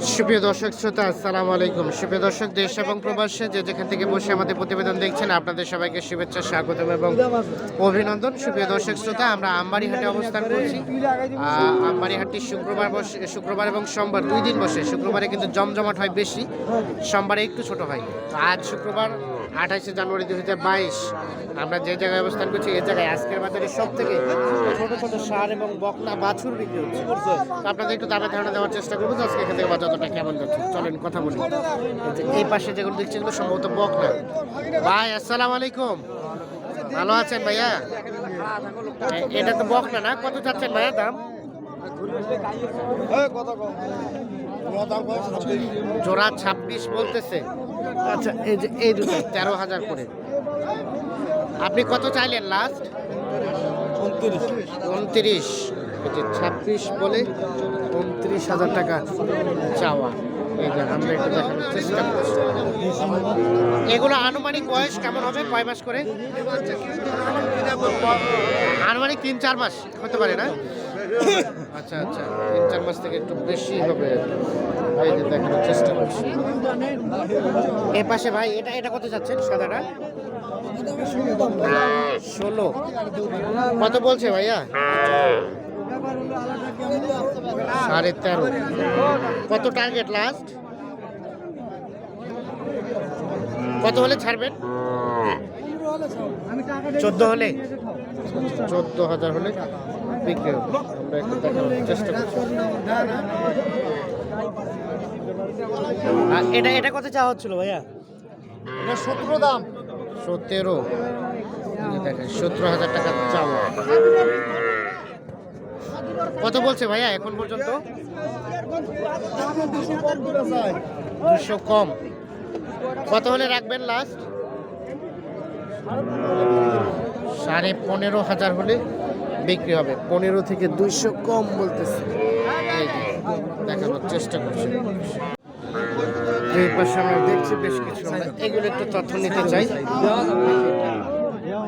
সুপ্রিয় দর্শক শ্রোতা আসসালামু আলাইকুম। সুপ্রিয় দর্শক দেশ এবং প্রবাসে যে যেখান থেকে বসে আমাদের প্রতিবেদন দেখছেন আপনাদের সবাইকে শুভেচ্ছা স্বাগতম এবং অভিনন্দন। সুপ্রিয় দর্শক শ্রোতা আমরা আমবাড়িহাটে অবস্থান করছি। আহ, আমবাড়িহাটটি শুক্রবার বসে শুক্রবার এবং সোমবার দুই দিন বসে। শুক্রবারে কিন্তু জমজমাট হয় বেশি সোমবারে একটু ছোট হয়। আজ শুক্রবার আঠাশে জানুয়ারি দুই হাজার বাইশ। আমরা যে জায়গায় অবস্থান করছি এই জায়গায় আজকের বাজারে সব থেকে ছোট ছোট সার এবং বকনা বাছুর বিক্রি হচ্ছে। আপনাদের একটু দামে ধারণা দেওয়ার চেষ্টা করব আজকে এখান থেকে বাজারটা কেমন যাচ্ছে। চলেন, কথা বলি। এই পাশে যেগুলো দেখছি, এগুলো সম্ভবত বকনা। ভাই, আসসালামু আলাইকুম। ভালো আছেন ভাইয়া? এটা তো বকনা না? কত চাচ্ছেন ভাইয়া দাম? জোড়া ছাব্বিশ বলতেছে। আচ্ছা এই যে, এই দুটো, তেরো হাজার করে। আপনি কত চাইলেন লাস্ট উনত্রিশ। যে ছাব্বিশ বলে উনত্রিশ হাজার টাকা চাওয়া। আমরা একটু চেষ্টা করছি। এগুলো আনুমানিক বয়স কেমন হবে? কয় মাস করে? আনুমানিক তিন, চার মাস হতে পারে না? আচ্ছা আচ্ছা। তিন, চার মাস থেকে একটু বেশি হবে। এই যে দেখানোর চেষ্টা করছি। এ পাশে ভাই, এটা এটা কত যাচ্ছেন সাদাটা? ষোলো। কত বলছে ভাইয়া? সাড়ে তেরো। কত টার্গেট লাস্ট কত হলে ছাড়বেন? চোদ্দ হলে? চোদ্দ হাজার হলে বিক্রি হবে। আমরা একটু দেখানোর চেষ্টা করছি। এটা এটা কত চাওয়া হচ্ছিল ভাইয়া? এটা সতেরো দাম। সতেরো। দেখেন সতেরো হাজার টাকা চাওয়া। কত বলছে ভাইয়া এখন পর্যন্ত? দুশো কম। কত হলে রাখবেন লাস্ট সাড়ে পনেরো হাজার হলে বিক্রি হবে। পনেরো থেকে দুইশো কম বলতেছে। দেখানোর চেষ্টা করছি। এই পাশে আমরা দেখছি বেশ কিছু। এগুলো একটু তথ্য নিতে চাই।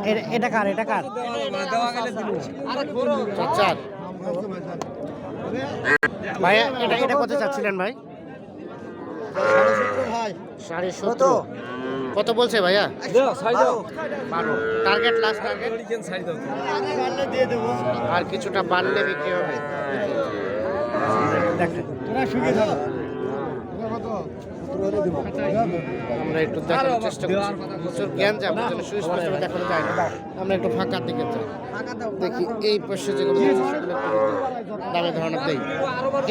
এটা- এটা কার এটা কার? চাচার ভাইয়া এটা এটা কত চাচ্ছিলেন ভাই? ভাই। সাড়ে সতেরো কত বলছে ভাইয়া? টার্গেট লাস্ট টার্গেট দিয়ে দেবো আর কিছুটা বাড়লে বিক্রি হবে। আমরা একটু দেখানোর চেষ্টা করছি। প্রচুর জ্ঞান যাব দেখানো যায় না। আমরা একটু ফাঁকার দিকে যাই। দেখি এই পাশে যেগুলো সেগুলো দামে দেই।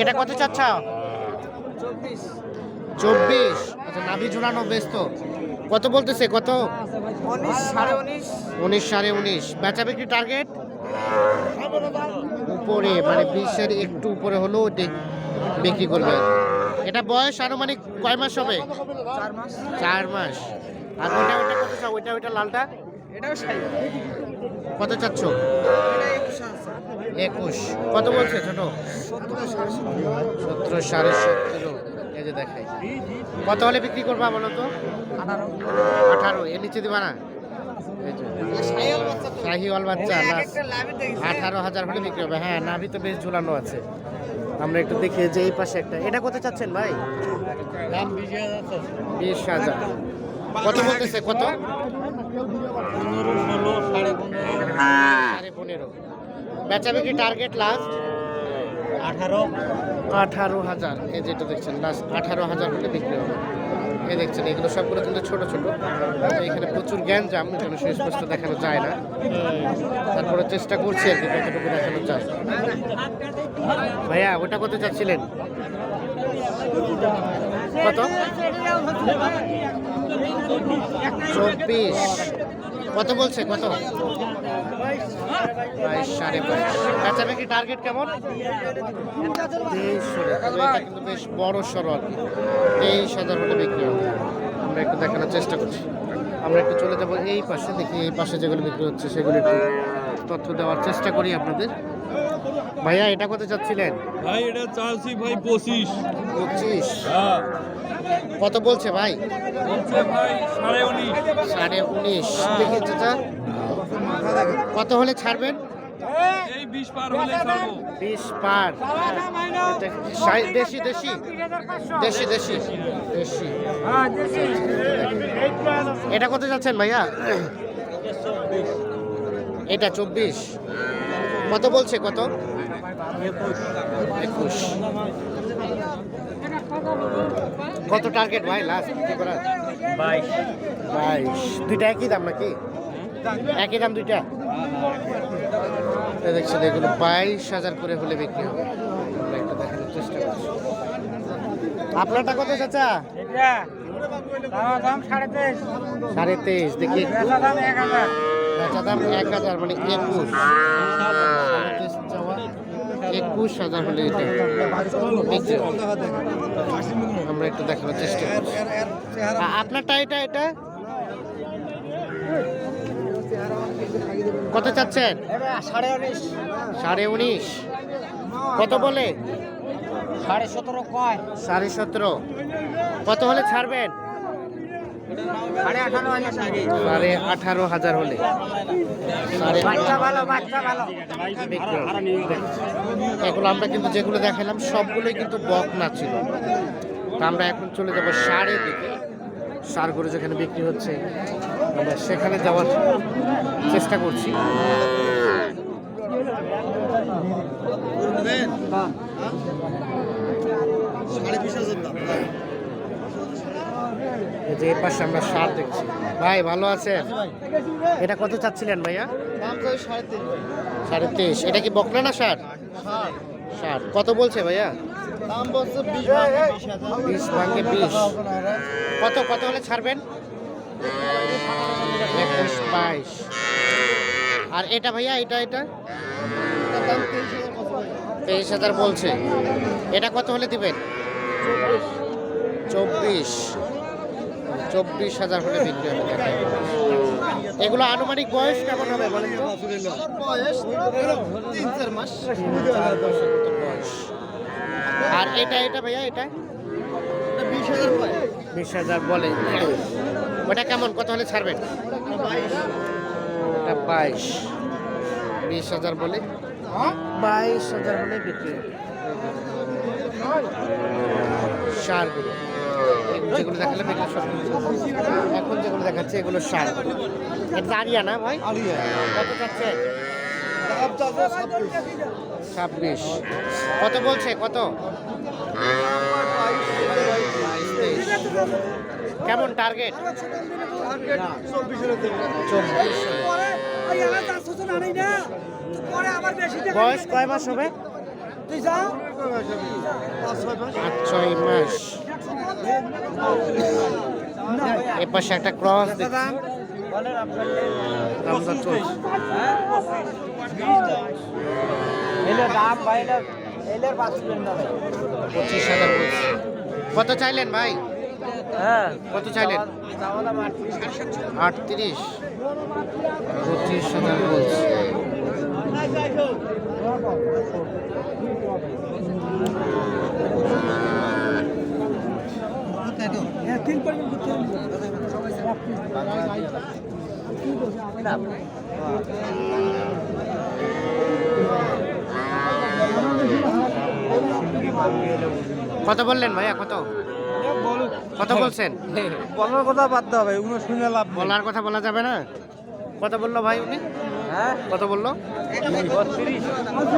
এটা কত চাচ্ছ? চব্বিশ। আচ্ছা নাভি ঝুলানো বেশ তো কত বলতেছে কত? উনিশ সাড়ে উনিশ। বেচা বিক্রি টার্গেট উপরে মানে বিশের একটু উপরে হলেও বিক্রি করবে। এটা বয়স আনুমানিক কয় মাস হবে? চার মাস। আর ওইটা ওইটা কত চাও? ওইটা ওইটা লালটা? এটাও কত চাচ্ছ? একুশ একুশ। কত বলছে ছোট? সতেরো সাড়ে সতেরো যে দেখাই। কত হলে বিক্রি করবা বলো তো? আঠারো। এর নিচে দিবা না? বাচ্চা শাহিওয়াল আঠারো হাজার হলে বিক্রি হবে। হ্যাঁ নাভি তো বেশ ঝুলানো আছে। আমরা একটু দেখি যে এই পাশে একটা। এটা কত চাচ্ছেন ভাই? দাম বিশ হাজার কত বলতেছে? কত? সাড়ে পনেরো। বেচা বিক্রি টার্গেট লাস্ট আঠারো? আঠারো হাজার, এই যেটা দেখছেন লাস্ট আঠারো হাজার হলে বিক্রি হবে। এই দেখছেন, এগুলো সবগুলো কিন্তু ছোট ছোট। এখানে প্রচুর জ্ঞান জাম এখানে সুস্পষ্ট দেখানো যায় না। তারপরে চেষ্টা করছি আর কি, কতটুকু দেখানো যায়। ভাইয়া, ওটা কত চাচ্ছিলেন? কত? চব্বিশ। কত বলছে কত? বাইশ সাড়ে বাইশ। বেচা বিক্রি টার্গেট কেমন? তেইশ হলে তবে এটা কিন্তু বেশ বড় সড়ো আর কি। তেইশ হাজার হলে বিক্রি হবে। আমরা একটু দেখানোর চেষ্টা করছি। আমরা একটু চলে যাব এই পাশে দেখি এই পাশে যেগুলো বিক্রি হচ্ছে সেগুলো একটু তথ্য দেওয়ার চেষ্টা করি আপনাদের। ভাইয়া এটা কত চাচ্ছিলেন ভাই এটা চাচ্ছি ভাই পঁচিশ। পঁচিশ। হ্যাঁ। কত বলছে ভাই? সাড়ে উনিশ। দেখি চাচা। কত হলে ছাড়বেন? বিশ পার দেশি দেশি। দেশি দেশি। দেশি। এটা কত যাচ্ছেন ভাইয়া? এটা চব্বিশ। কত বলছে কত? একুশ। কত টার্গেট ভাই লাস্ট কি বাইশ। বাইশ। দুইটা একই দাম নাকি? একই দাম দুইটা? দেখছেন এগুলো বাইশ হাজার করে হলে বিক্রি হবে। আমরা একটু দেখানোর চেষ্টা করছি। আপনারটা কত চাচা? সাড়ে তেইশ। দেখি। একটু বেচা দাম এক হাজার মানে একুশ। একুশ হাজার হলে এটা আমরা একটু দেখানোর চেষ্টা করছি। আপনারটা এটা এটা? কত চাচ্ছেন? সাড়ে উনিশ সাড়ে উনিশ। কত বলে? সাড়ে সতেরো কয়। সাড়ে সতেরো। কত হলে ছাড়বেন? সাড়ে আঠারো হাজার সাড়ে হাজার হলে। সাড়ে। এগুলো আমরা কিন্তু যেগুলো দেখালাম সবগুলোই কিন্তু বক না ছিল আমরা এখন চলে যাব সারের দিকে। সার করে যেখানে বিক্রি হচ্ছে আমরা সেখানে যাওয়ার চেষ্টা করছি। এই যে এর পাশে আমরা সার দেখছি। ভাই ভালো আছেন? এটা কত চাচ্ছিলেন ভাইয়া? সাড়ে তেইশ এটা কি বকনা না সার? সার। কত বলছে ভাইয়া? বিশ ভাঙে বিশ কত কত হলে ছাড়বেন? একুশ বাইশ। আর এটা ভাইয়া এটা এটা? তেইশ হাজার বলছে এটা কত হলে দিবেন? চব্বিশ। চব্বিশ হাজার হলে বিক্রি হবে এগুলো আনুমানিক বয়স কেমন হবে বলেন তো? বয়স তিন চার মাস। চার দশের মতো বয়স আর এটা এটা ভাইয়া এটা? বিশ হাজার বলে। ওটা কেমন? কত হলে ছাড়বেন? বাইশ। এটা বাইশ। বিশ হাজার বলে? বাইশ হাজার হলে বিক্রি হবে। সারগুলো এগুলো যেগুলো দেখালাম এগুলো সব এখন যেগুলো দেখাচ্ছে এগুলো সার এটা আরিয়া না ভাই? কত চাচ্ছে ছাব্বিশ। ছাব্বিশ কত বলছে? কত? কেমন টার্গেট চব্বিশ বয়স কয় মাস হবে? আট ছয় মাস। এ পাশে একটা ক্রস পঁচিশ হাজার কত চাইলেন ভাই? হ্যাঁ। কত চাইলেন? আটত্রিশ। পঁচিশ হাজার বলছে। কত বললেন ভাইয়া? কত? কত বলছেন? বলার কথা বাদ দাও ভাই উনি শুনে লাভ বলার কথা বলা যাবে না? কথা বলল ভাই উনি? হ্যাঁ? কত বলল? বত্রিশ।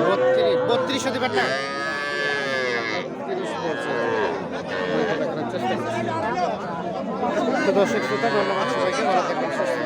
বত্রিশ বত্রিশ হতে পারে না। তো দর্শক শ্রোতা ধন্যবাদ সবাইকে। ভালো থাকবেন সুস্থ